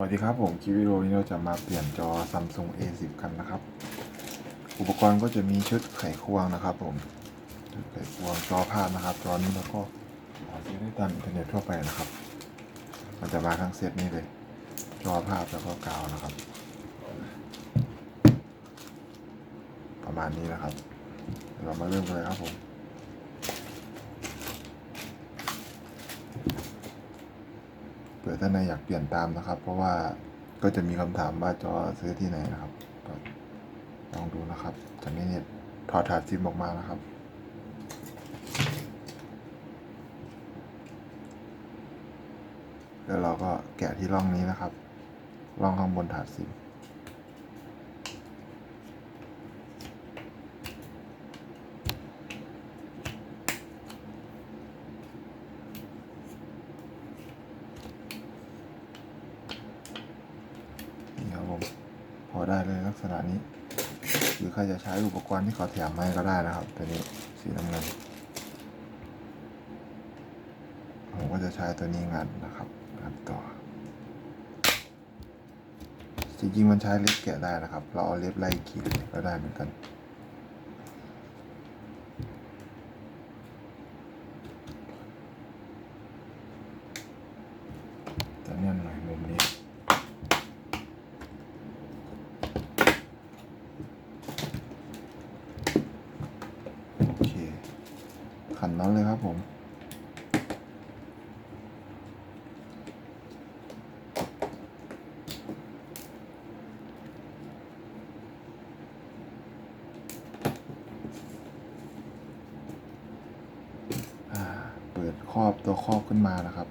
สวัสดีครับผมคลิปวิดีโอนี้เราจะมาเปลี่ยนจอ Samsung A10 กันนะครับ อุปกรณ์ก็จะมีชุดไขควงนะครับ ผมชุดไขควงจอภาพนะครับ จอนี้แล้วก็หาซื้อได้ตามอินเทอร์เน็ตทั่วไปนะครับ มันจะมาทั้งเซตนี้เลย จอภาพแล้วก็กาวนะครับ ประมาณนี้นะครับ เรามาเริ่มเลยครับผม ผื่อท่านใดอยากเปลี่ยนตามนะครับ เพราะว่าก็จะมีคำถามว่าจอซื้อที่ไหนนะครับก็ลองดูนะครับจากนี้เนี่ยถอดถาดซิมออกมานะครับแล้วเราก็แกะที่ร่องนี้นะครับ ร่องข้างบนถาดซิม นี่ครับผมพอได้เลยลัก ษณะนี้ หรือใครจะใช้อุปกรณ์ที่เขาแถมมาก็ได้นะครับตัวนี้สีน้ำเงินผมก็จะใช้ตัวนี้งัดนะครับงัดต่อจริงๆมันใช้เล็บแกะได้นะครับ เราเอาเล็บไล่ขีดก็ได้เหมือนกัน จะแน่นหน่อยมุมนี้ โอเคันน็อตเลยครับผม เปิดครอบตัวครอบขึ้นมานะครับ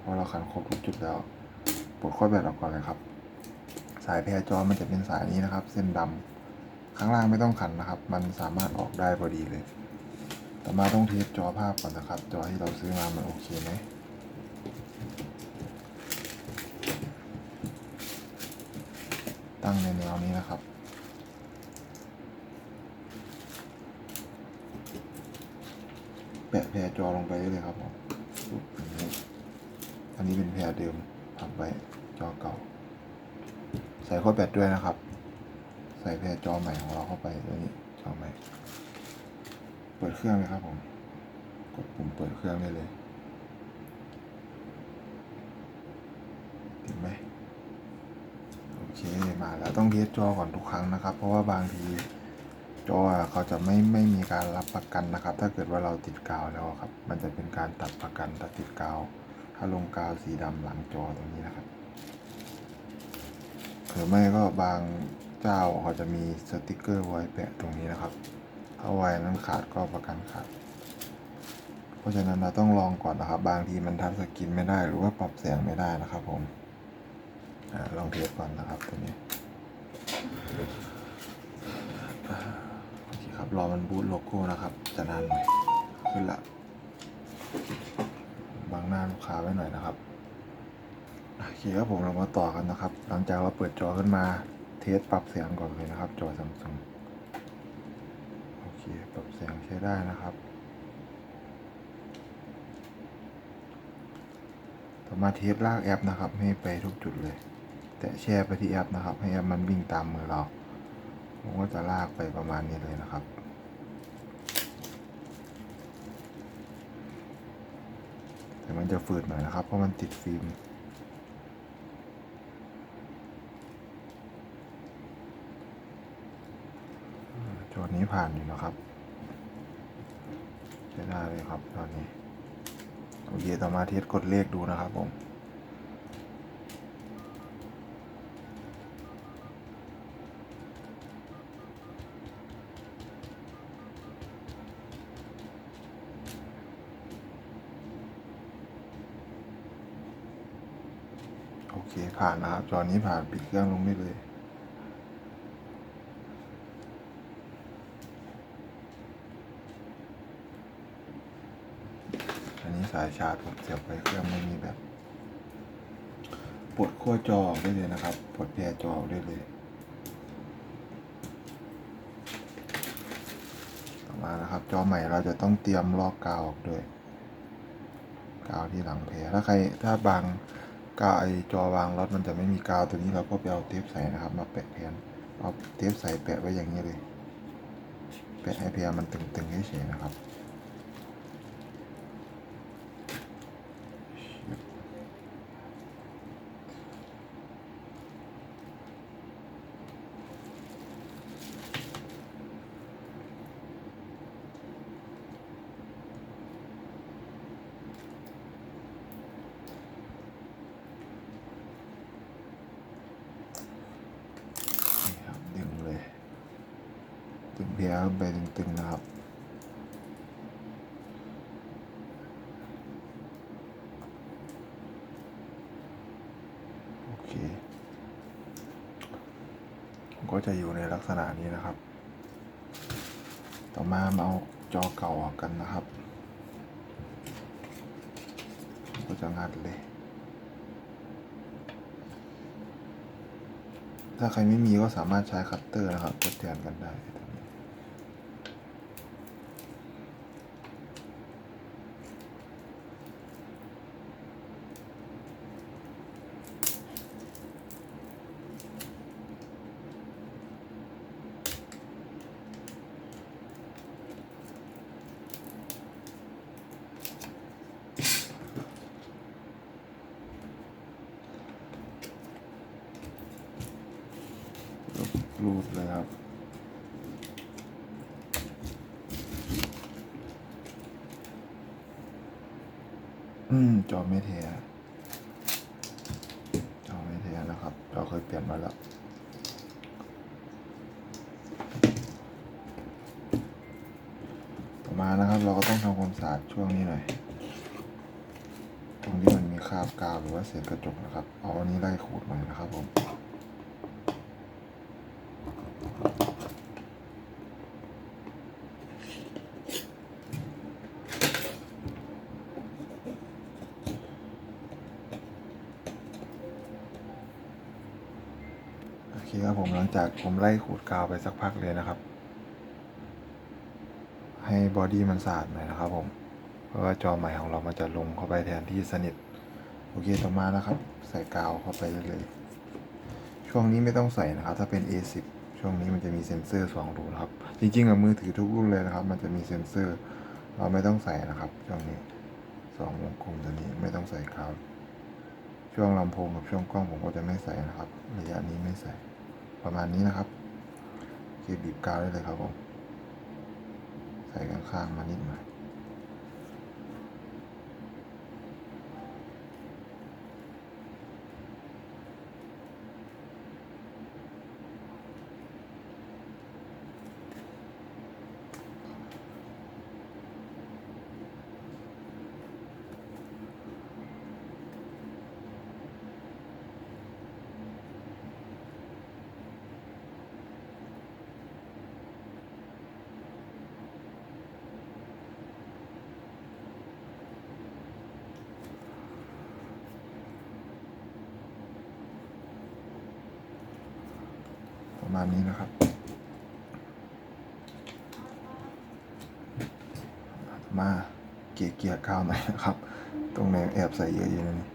พอเราขันครบทุกจุดแล้วปลดข้อแบตออกก่อนเลยครับ สายแพรจอมันจะเป็นสายนี้นะครับ เส้นดำข้างล่างไม่ต้องขันนะครับ มันสามารถออกได้พอดีเลย แต่มาต้องเทสจอภาพก่อนนะครับ จอที่เราซื้อมามันโอเคไหมตั้งในแนวนี้นะครับแปะแพรจอลงไปได้เลยครับผมอันนี้เป็นแพรเดิมทำไว้จอเก่า ใส่ข้อแบตด้วยนะครับ ใส่แพรจอใหม่ของเราเข้าไปตัวนี้จอใหม่ เปิดเครื่องเลยครับผมกดปุ่มเปิดเครื่องได้เลยติดไหมโอเคมาแล้วต้องเทสจอก่อนทุกครั้งนะครับ เพราะว่าบางทีจอเขาจะไม่ไม่มีการรับประกันนะครับ ถ้าเกิดว่าเราติดกาวแล้วครับ มันจะเป็นการตัดประกันถ้าติดกาว ถ้าลงกาวสีดำหลังจอตรงนี้นะครับหรือไม่ก็บางเจ้าเขาจะมีสติกเกอร์ไว้แปะตรงนี้นะครับ ถ้าไว้นั้นขาดก็ประกันขาด เพราะฉะนั้นเราต้องลองก่อนนะครับ บางทีมันทัชสกรีนไม่ได้หรือว่าปรับแสงไม่ได้นะครับผมอลองเทสก่อนนะครับตัวนี้โอเคครับรอมันบูตโลโก้นะครับ จะนานหน่อยขึ้นละบางหน้าลูกค้าไว้หน่อยนะครับโอเคครับผมเรามาต่อกันนะครับ หลังจากเราเปิดจอขึ้นมาเทสปรับเสียงก่อนเลยนะครับ จอซัมซุง คปรับเสียงใช้ได้นะครับ ต่อมาเทสลากแอปนะครับ ให้ไปทุกจุดเลย แต่แช่ไปที่แอปนะครับ ให้แอปมันวิ่งตามมือเราผมก็จะลากไปประมาณนี้เลยนะครับแต่มันจะฝืดหน่อยนะครับ เพราะมันติดฟิล์ม จอนี้ ผ่านอยู่นะครับใช้ได้เลยครับตอนนี้โอเคต่อมาเทสกดเลขดูนะครับผมโอเคผ่านนะครับจอนี้ผ่านปิดเครื่องลงได้เลย อันนี้ สายชาร์จผมเสียบไปเครื่องไม่มีแบบปลดขั้วจอได้เลยนะครับปลดแพรจอได้เลยต่อมานะครับ จอใหม่เราจะต้องเตรียมลอกกาวออกด้วยกาวที่หลังแพรถ้าใครถ้าบางกาวไอจอวางรถมันจะไม่มีกาวตัวนี้เราก็ไปเอาเทปใส่นะครับ มาแปะแผ่นเอาเทปใส่แปะไว้อย่างนี้เลย แปะให้แผ่มันตึงๆเฉยๆนะครับ นี่ครับดึงเลย ดึงเพียไปตึงๆนะครับ โอเค ก็จะอยู่ในลักษณะนี้นะครับ ต่อมามาเอาจอเก่าออกกันนะครับ ก็จะงัดเลย ถ้าใครไม่มีก็สามารถใช้คัตเตอร์นะครับทดแทนกันได้เลยครับ อืม จอไม่เทอะจอไม่เทนะครับ เราเคยเปลี่ยนมาแล้วต่อมานะครับ เราก็ต้องทำความสะอาดช่วงนี้หน่อย ตรงที่มันมีคราบกาวหรือว่าเศษกระจกนะครับ เอาอันนี้ไล่ขูดหน่อยนะครับผม โอเคครับผมหลัง จากผมไล่ขูดกาวไปสักพักเลยนะครับ ให้บอดี้มันสะอาดหน่อยนะครับผมเพราะว่าจอใหม่ของเรามันจะลงเข้าไปแทนที่สนิท โอเคต่อมานะครับ ใส่กาวเข้าไปเลย ช่วงนี้ไม่ต้องใส่นะครับ ถ้าเป็น A10 ช่วงนี้มันจะมีเซ็นเซอร์สองรูนะครับ จริงๆอะมือถือทุกรุ่นเลยนะครับ มันจะมีเซ็นเซอร์ เราไม่ต้องใส่นะครับ ช่วงนี้สองวงกลมตัวนี้ไม่ต้องใส่กาวช่วงลำโพงกับช่วงกล้องผมก็จะไม่ใส่นะครับ ระยะนี้ไม่ใส่ ประมาณนี้นะครับโอเคบีบกาวได้เลยครับผม ใส่ข้างๆมานิดหน่อย ประมาณนี้นะครับ มาเกียเกียข้าวหน่อยนะครับ ตรงไหนแอบใส่เยอะอยู่นะนี่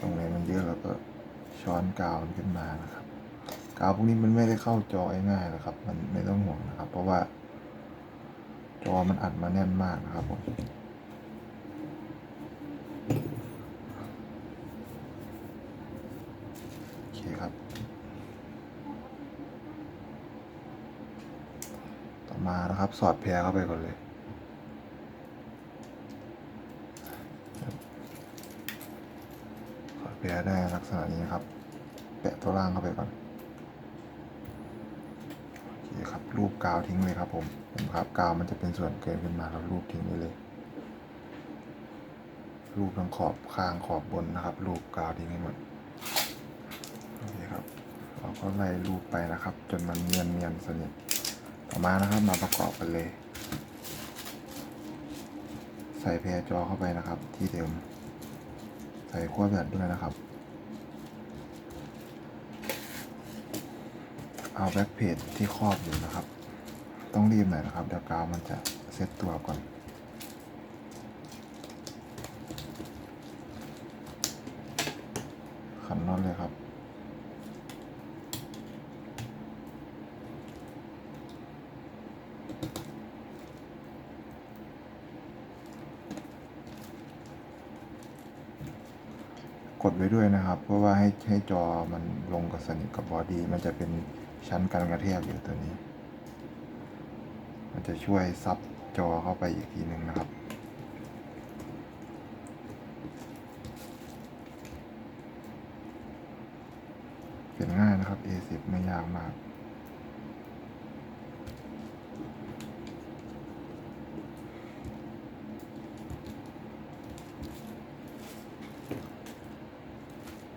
ตรงไหนมันเยอะเราก็ช้อนกาวมันขึ้นมานะครับ กาวพวกนี้มันไม่ได้เข้าจอง่ายนะครับ มันไม่ต้องห่วงนะครับ เพราะว่า จอมันอัดมาแน่นมากนะครับผมโอเคครับ ต่อ มานะครับ สอดแพรเข้าไปก่อนเลยสอดแพรได้ลักษณะนี้นะครับ แปะตัวล่างเข้าไปก่อนโอเคครับรูปกาวทิ้งเลยครับ ผมเห็นครับกาวมันจะเป็นส่วนเกินขึ้นมาเรารูปทิ้งไว้เลย รูปทั้งขอบข้างขอบบนนะครับ รูปกาวทิ้งให้หมดโอเคครับเราก็ไล่รูปไปนะครับ จนมันเนียนเนียนสนิท ต่อมานะครับมาประกอบกันเลย ใส่แพรจอเข้าไปนะครับ ที่เดิม ใส่ขั้วแบบด้วยนะครับ เอาแบ็กเพจที่ครอบอยู่นะครับ ต้องรีบหน่อยนะครับเดี๋ยวกาวมันจะเซ็ตตัวก่อนขันน็อตเลยครับ ไว้ด้วยนะครับ เพราะว่าให้ให้จอมันลงกับสนิทกับบอดี้มันจะเป็นชั้นกันกระแทกอยู่ตัวนี้ มันจะช่วยซับจอเข้าไปอีกทีหนึ่งนะครับเปลี่ยนง่ายนะครับ A10 ไม่ยากมาก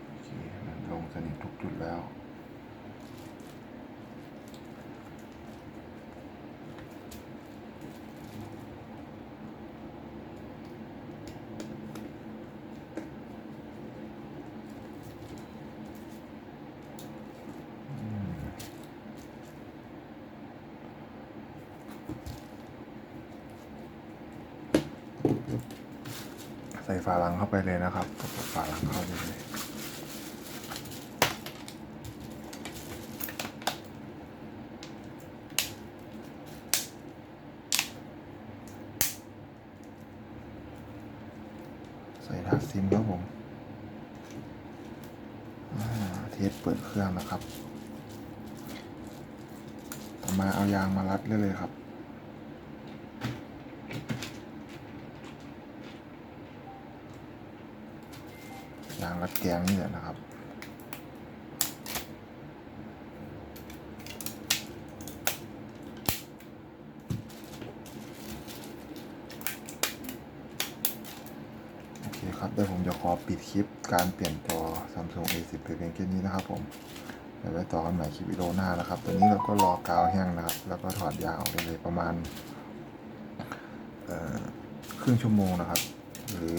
โอเคมันลง สนิททุกจุดแล้ว ใส่ฝาหลังเข้าไปเลยนะครับฝาหลังเข้าไปเลย ใส่ถาด ซิมครับผมเทสเปิดเครื่องนะครับ ต่อมาเอายางมารัดเลยเลยครับยางรัดแกงนี่แหละนะครับ คครับเดี๋ยวผมจะขอปิดคลิปการเปลี่ยนจอ Samsung A10 ไปเพียงแค่นี้นะครับผมเดี๋ยวไว้ต่อกันใหม่คลิปวิดีโอหน้านะครับตอนนี้เราก็รอกาวแห้งนะครับ แล้วก็ถอดยางออกไปเลยประมาณครึ่งชั่วโมงนะครับ หรือ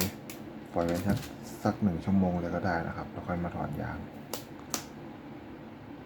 ปล่อยไว้สักสักหนึ่งชั่วโมงเลยก็ได้นะครับ แล้วค่อยมาถอดยาง